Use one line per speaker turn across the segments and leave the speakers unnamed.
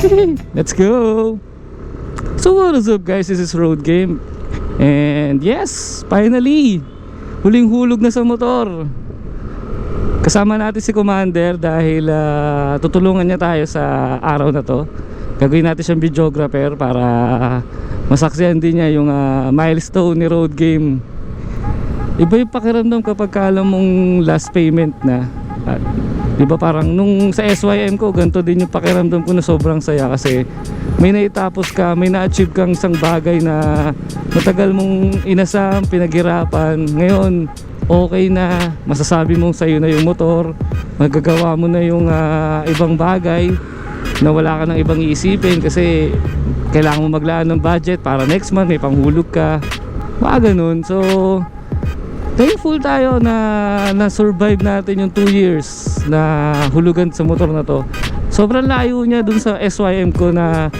Let's go! So what is up guys? This is Road Game. And yes, finally! Huling hulog na sa motor. Kasama natin si Commander dahil ah, tutulungan niya tayo sa araw na to. Gagawin natin siyang videographer para masaksihan din niya yung ah, milestone ni Road Game. Iba yung pakiramdam kapag ka alam mong last payment na. At, di ba parang nung sa SYM ko, ganito din yung pakiramdam ko na sobrang saya kasi may naitapos ka, may na-achieve kang isang bagay na matagal mong inasam, pinaghirapan. Ngayon, okay na, masasabi mong sa'yo na yung motor, magagawa mo na yung ah, ibang bagay na wala ka ng ibang iisipin kasi kailangan mo maglaan ng budget para next month may panghulog ka. Mga ganun. So, thankful tayo na na-survive natin yung 2 years na hulugan sa motor na to. Sobrang layo niya dun sa SYM ko na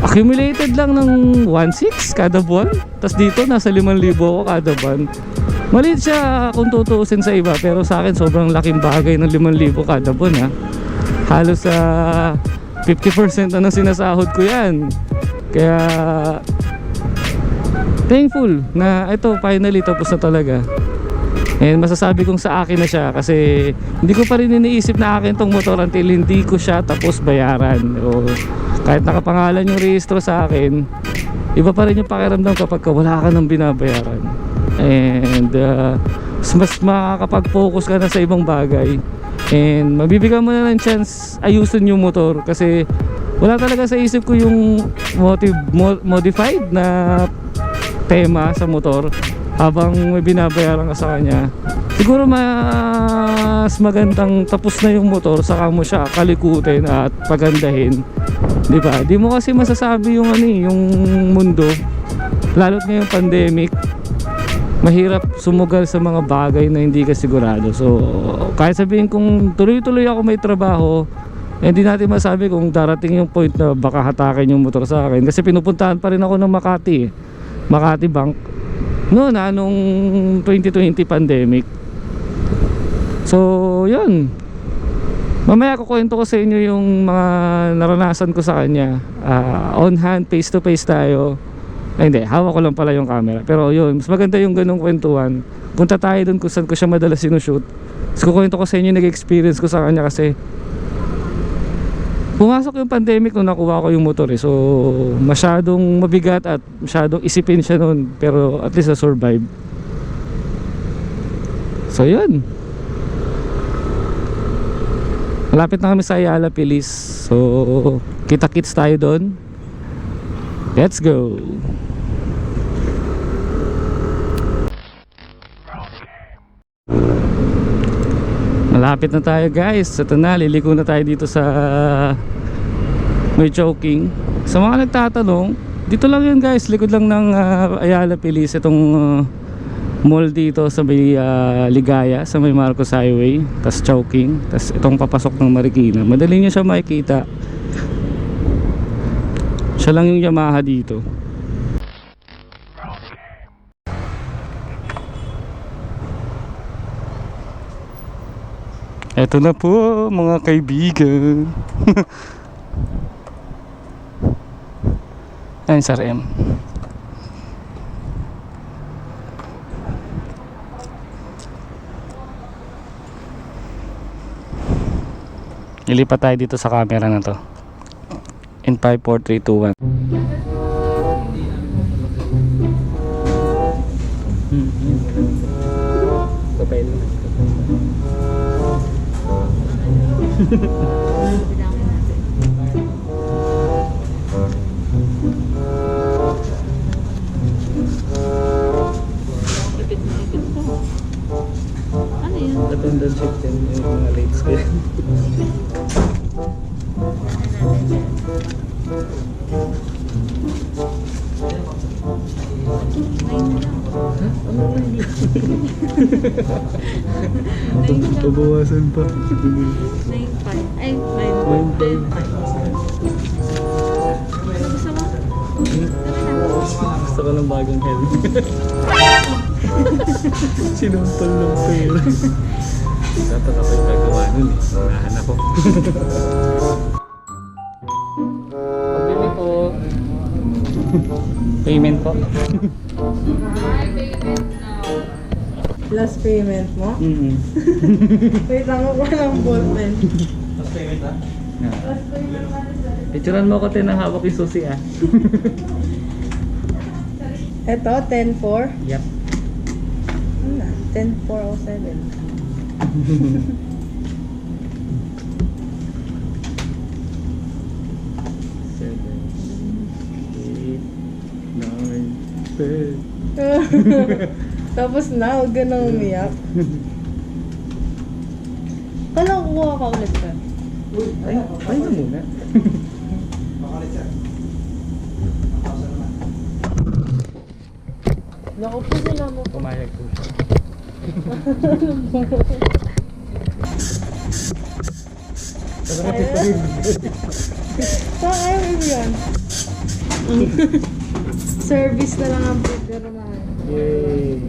accumulated lang ng 1.6 kada buwan. Tapos dito nasa 5,000 ako kada buwan. Maliit siya kung tutuusin sa iba pero sa akin sobrang laking bagay ng 5,000 kada buwan ha. Halos sa 50% na ng sinasahod ko yan. Kaya thankful na ito finally tapos na talaga. And masasabi kong sa akin na siya kasi hindi ko pa rin iniisip na akin tong motor until hindi ko siya tapos bayaran. O kahit nakapangalan yung rehistro sa akin iba pa rin yung pakiramdam kapag ka wala ka nang binabayaran. And uh, mas makakapag-focus ka na sa ibang bagay. And mabibigyan mo na ng chance ayusin yung motor kasi wala talaga sa isip ko yung motive, mo- modified na tema sa motor habang may binabayaran ka sa kanya. Siguro mas magandang tapos na yung motor saka mo siya kalikutin at pagandahin. Di ba? Di mo kasi masasabi yung ano eh, yung mundo. Lalo't ngayong pandemic mahirap sumugal sa mga bagay na hindi ka sigurado. So kahit sabihin kung tuloy-tuloy ako may trabaho eh, hindi natin masabi kung darating yung point na baka hatakin yung motor sa akin. Kasi pinupuntahan pa rin ako ng Makati eh. Makati Bank. Noon na nung 2020 pandemic. So yun. Mamaya kukwento ko sa inyo yung mga naranasan ko sa kanya. Ah, on hand face to face tayo. Ay hindi. Hawak ko lang pala yung camera. Pero yun. Mas maganda yung ganong kwentuhan. Punta tayo dun kung saan ko siya madalas sinushoot tapos kukwento ko sa inyo yung nag-experience ko sa kanya kasi pumasok yung pandemic nung nakuha ko yung motor eh. So masyadong mabigat at masyadong isipin siya noon pero at least na survive. So yun. Malapit na kami sa Ayala Pilis. So kita-kits tayo doon. Let's go. Malapit na tayo guys. Ito na, liliko na tayo dito sa may choking. Sa mga nagtatanong, dito lang yun guys, likod lang ng ah, Ayala Pilis itong ah, mall dito sa may ah, Ligaya, sa may Marcos Highway, tas choking, tas itong papasok ng Marikina. Madali niyo siya makikita. Siya lang yung Yamaha dito. Eto na po mga kaibigan. Ayun Sir M. Ilipat tayo dito sa camera na to. In 5, 4, 3, 2, 1.
Kapay handle check din yung mga rates ko yun.
Pabawasan pa.
9.5. Ay, 9.5. 9.5. Ano gusto mo?
Gusto ko ng bagong helmet. Sinumpal ng pera. Dapat ako yung gagawa nun eh. Unahan ako. Pabili po. Payment po.
Last payment mo?
Mm-hmm.
Wait lang, ako ng ballpen.
Picturean mo ko tin ng hawak yung susi ah.
Ito, 10.4.
Yep.
Ano na? 10.407.
Seven, eight, nine, ten.
Tapos na, huwag ka nang umiyak. Kala kukuha ka ulit ka.
Ay, ay na muna.
Naku po sinama ko.
Pumayag po siya.
Saan ayaw mo yan? Service na lang ang paper na.
Yay!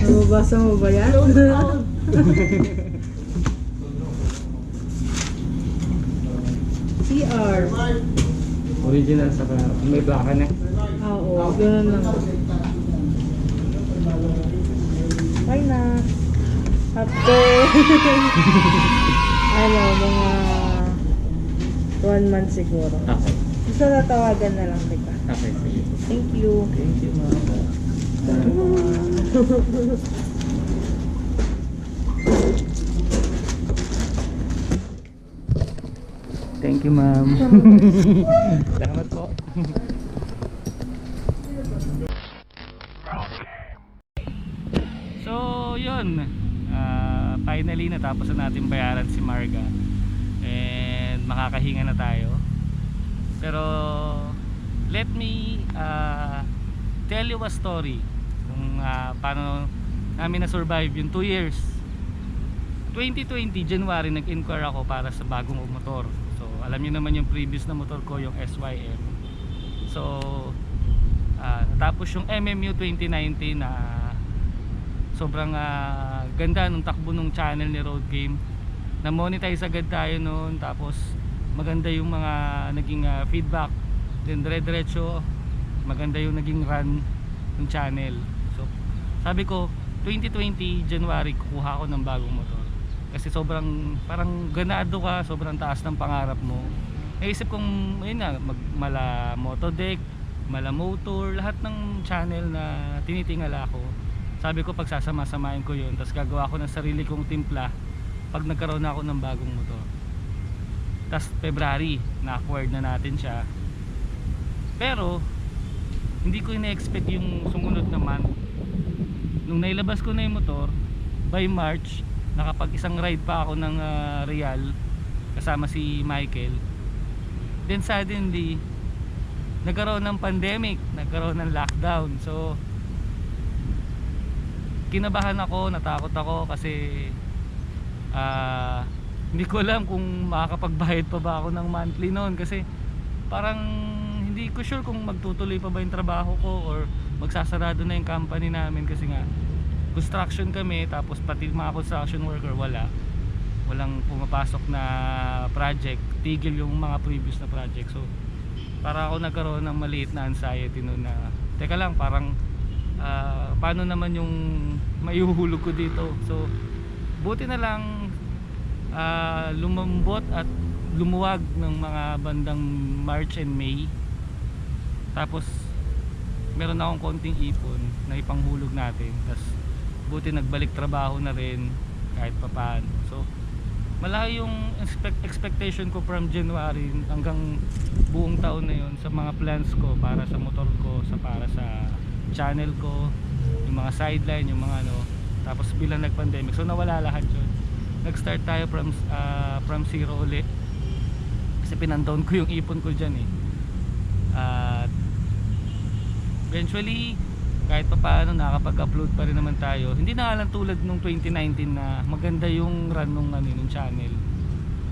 Nababasa mo ba yan? CR.
Original sa may plaka na.
Ah, Oo, ganun lang. Bye na. After, ano, mga one month siguro.
Okay.
Gusto na tawagan na lang kita.
Okay, sige.
Thank you.
Thank you, ma'am. Thank you, ma'am. Salamat po. Finally, natapos na natin bayaran si Marga. And makakahinga na tayo. Pero, let me ah, tell you a story kung ah, paano namin na-survive yung 2 years 2020 January nag-inquire ako para sa bagong motor so alam niyo naman yung previous na motor ko yung SYM so ah, natapos yung MMU 2019 na sobrang ah, ganda nung takbo nung channel ni Road Game. Na monetize agad tayo noon tapos maganda yung mga naging ah, feedback. Then dire-diretso maganda yung naging run ng channel. So sabi ko 2020 January kukuha ako ng bagong motor. Kasi sobrang parang ganado ka sobrang taas ng pangarap mo. Naisip kong ayun nga mag, mala motodeck mala motor lahat ng channel na tinitingala ko sabi ko pagsasama-samahin ko yun tapos gagawa ko ng sarili kong timpla pag nagkaroon na ako ng bagong motor. Tapos February na-acquired na natin siya. Pero hindi ko ina-expect yung sumunod na month nung nailabas ko na yung motor by March nakapag isang ride pa ako ng ah, Real kasama si Michael. Then suddenly nagkaroon ng pandemic nagkaroon ng lockdown. So kinabahan ako natakot ako kasi ah hindi ko alam kung makakapagbayad pa ba ako ng monthly noon. Kasi parang hindi ko sure kung magtutuloy pa ba yung trabaho ko or magsasarado na yung company namin. Kasi nga construction kami tapos pati mga construction worker wala. Walang pumapasok na project. Tigil yung mga previous na project. So para ako nagkaroon ng maliit na anxiety noon na teka lang parang ah, paano naman yung maihuhulog ko dito? So buti na lang ah, lumambot at lumuwag ng mga bandang March and May. Tapos meron akong konting ipon na ipanghulog natin. Tapos buti nagbalik trabaho na rin kahit papaano so malaki yung expect, expectation ko from January hanggang buong taon na yun sa mga plans ko para sa motor ko sa para sa channel ko yung mga sideline yung mga ano tapos bilang nag pandemic so nawala lahat yun nag start tayo from ah, from zero uli kasi pinandown ko yung ipon ko dyan eh at eventually kahit pa paano nakakapag-upload pa rin naman tayo. Hindi na lang tulad nung 2019 na maganda yung run nung, ano, nung channel.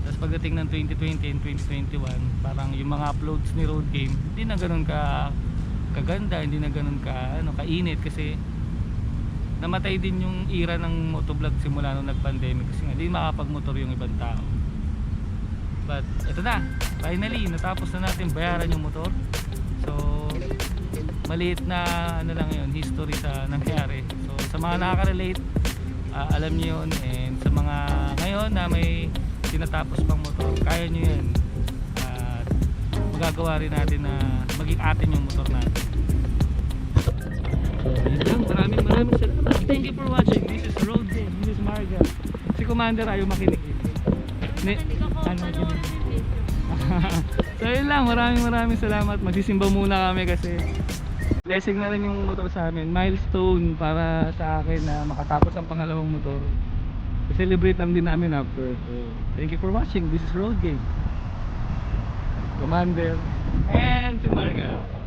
Tapos pagdating ng 2020 and 2021, parang yung mga uploads ni Road Game, hindi na ganun ka kaganda, hindi na ganun ka ano, kainit kasi namatay din yung era ng motovlog simula nung nag-pandemic kasi nga hindi makapagmotor yung ibang tao. But ito na, finally natapos na natin bayaran yung motor. So maliit na ano lang yun, history sa nangyari. So sa mga nakaka-relate, ah, alam niyo yun and sa mga ngayon na may tinatapos pang motor, kaya niyo yun. Magagawa rin natin na maging atin yung motor natin. Yun lang. Maraming maraming salamat. Thank you for watching. This is Road Game. This is Marga. Si Commander ayaw makinig. Ne, ano, so yun lang, maraming maraming salamat. Magsisimba muna kami kasi blessing na rin yung motor sa amin. Milestone para sa akin na makatapos ang pangalawang motor. Celebrate lang din namin after. So, thank you for watching. This is Road Game. Commander. And si